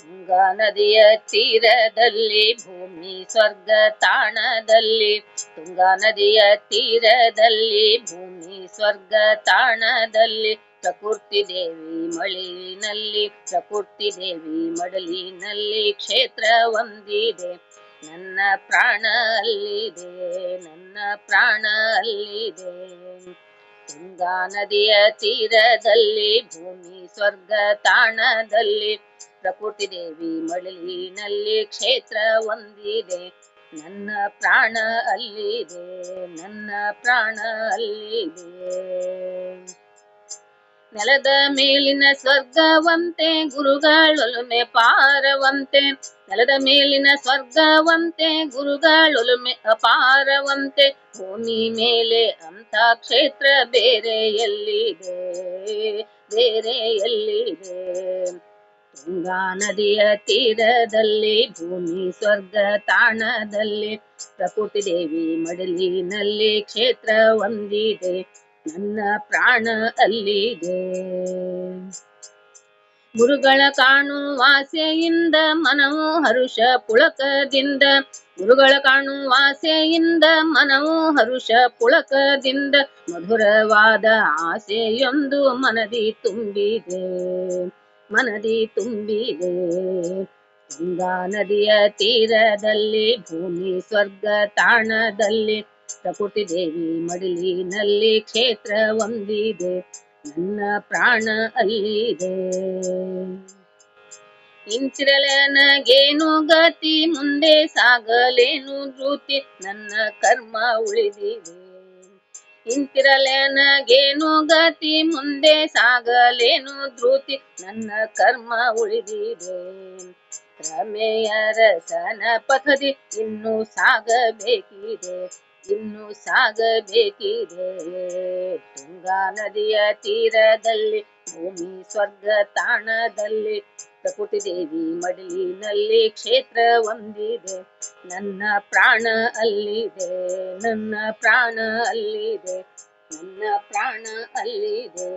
ತುಂಗಾ ನದಿಯ ತೀರದಲ್ಲಿ ಭೂಮಿ ಸ್ವರ್ಗ ತಾಣದಲ್ಲಿ. ತುಂಗಾ ನದಿಯ ತೀರದಲ್ಲಿ ಭೂಮಿ ಸ್ವರ್ಗ ತಾಣದಲ್ಲಿ. ಪ್ರಕೃತಿ ದೇವಿ ಮಳಿನಲ್ಲಿ ಪ್ರಕೃತಿ ದೇವಿ ಮಡಲಿನಲ್ಲಿ ಕ್ಷೇತ್ರ ಒಂದಿದೆ. ನನ್ನ ಪ್ರಾಣ ಅಲ್ಲಿದೆ, ನನ್ನ ಪ್ರಾಣ ಅಲ್ಲಿದೆ. ತುಂಗಾ ನದಿಯ ತೀರದಲ್ಲಿ ಭೂಮಿ ಸ್ವರ್ಗ ತಾಣದಲ್ಲಿ. ಪ್ರಕೃತಿ ದೇವಿ ಮಳಲಿನಲ್ಲಿ ಕ್ಷೇತ್ರ ಒಂದಿದೆ ನನ್ನ ಪ್ರಾಣ ಅಲ್ಲಿದೆ, ನನ್ನ ಪ್ರಾಣ ಅಲ್ಲಿದೆ. ನೆಲದ ಮೇಲಿನ ಸ್ವರ್ಗವಂತೆ, ಗುರುಗಳೊಲುಮೆ ಪಾರವಂತೆ ನೆಲದ ಮೇಲಿನ ಸ್ವರ್ಗವಂತೆ, ಗುರುಗಳೊಲುಮೆ ಅಪಾರವಂತೆ. ಭೂಮಿ ಮೇಲೆ ಅಂತ ಕ್ಷೇತ್ರ ಬೇರೆ ಎಲ್ಲಿದೆ ಬೇರೆ ಎಲ್ಲಿದೆ. ತುಂಗಾ ನದಿಯ ತೀರದಲ್ಲಿ, ಭೂಮಿ ಸ್ವರ್ಗ ತಾಣದಲ್ಲಿ, ಪ್ರಕೃತಿ ದೇವಿ ಮಡಲಿನಲ್ಲಿ ಕ್ಷೇತ್ರ ಒಂದಿದೆ ನನ್ನ ಪ್ರಾಣ ಅಲ್ಲಿದೆ. ಗುರುಗಳ ಕಾಣುವ ಆಸೆಯಿಂದ ಮನವು ಹರುಷ ಪುಳಕದಿಂದ ಗುರುಗಳ ಕಾಣುವ ಆಸೆಯಿಂದ ಮನವು ಹರುಷ ಪುಳಕದಿಂದ, ಮಧುರವಾದ ಆಸೆಯೊಂದು ಮನದಿ ತುಂಬಿದೆ. ಮನದಿ ತುಂಬಿದೆ. ಗಂಗಾ ನದಿಯ ತೀರದಲ್ಲಿ, ಭೂಮಿ ಸ್ವರ್ಗ ತಾಣದಲ್ಲಿ, ಪ್ರಕೃತಿ ದೇವಿ ಮಡಿಲಿನಲ್ಲಿ ಕ್ಷೇತ್ರ ಒಂದಿದೆ ನನ್ನ ಪ್ರಾಣ ಅಲ್ಲಿದೆ. ಇಂತಿರಲನಗೇನು ಗತಿ? ಮುಂದೆ ಸಾಗಲೇನು ಧೃತಿ ನನ್ನ ಕರ್ಮ ಉಳಿದಿದೆ. ಇಂತಿರಲನಗೇನು ಗತಿ? ಮುಂದೆ ಸಾಗಲೇನು ಧೃತಿ ನನ್ನ ಕರ್ಮ ಉಳಿದಿದೆ. ರಮೆಯ ರಸನ ಪಥದಿ ಇನ್ನು ಸಾಗಬೇಕಿದೆ. ಇನ್ನು ಸಾಗಬೇಕಿದೆ. ತುಂಗಾ ನದಿಯ ತೀರದಲ್ಲಿ ಭೂಮಿ ಸ್ವರ್ಗ ತಾಣದಲ್ಲಿ ಪ್ರಕೃತಿ ದೇವಿ ಮಡಿಲಿನಲ್ಲಿ ಕ್ಷೇತ್ರ ಒಂದಿದೆ ನನ್ನ ಪ್ರಾಣ ಅಲ್ಲಿದೆ, ನನ್ನ ಪ್ರಾಣ ಅಲ್ಲಿದೆ, ನನ್ನ ಪ್ರಾಣ ಅಲ್ಲಿದೆ.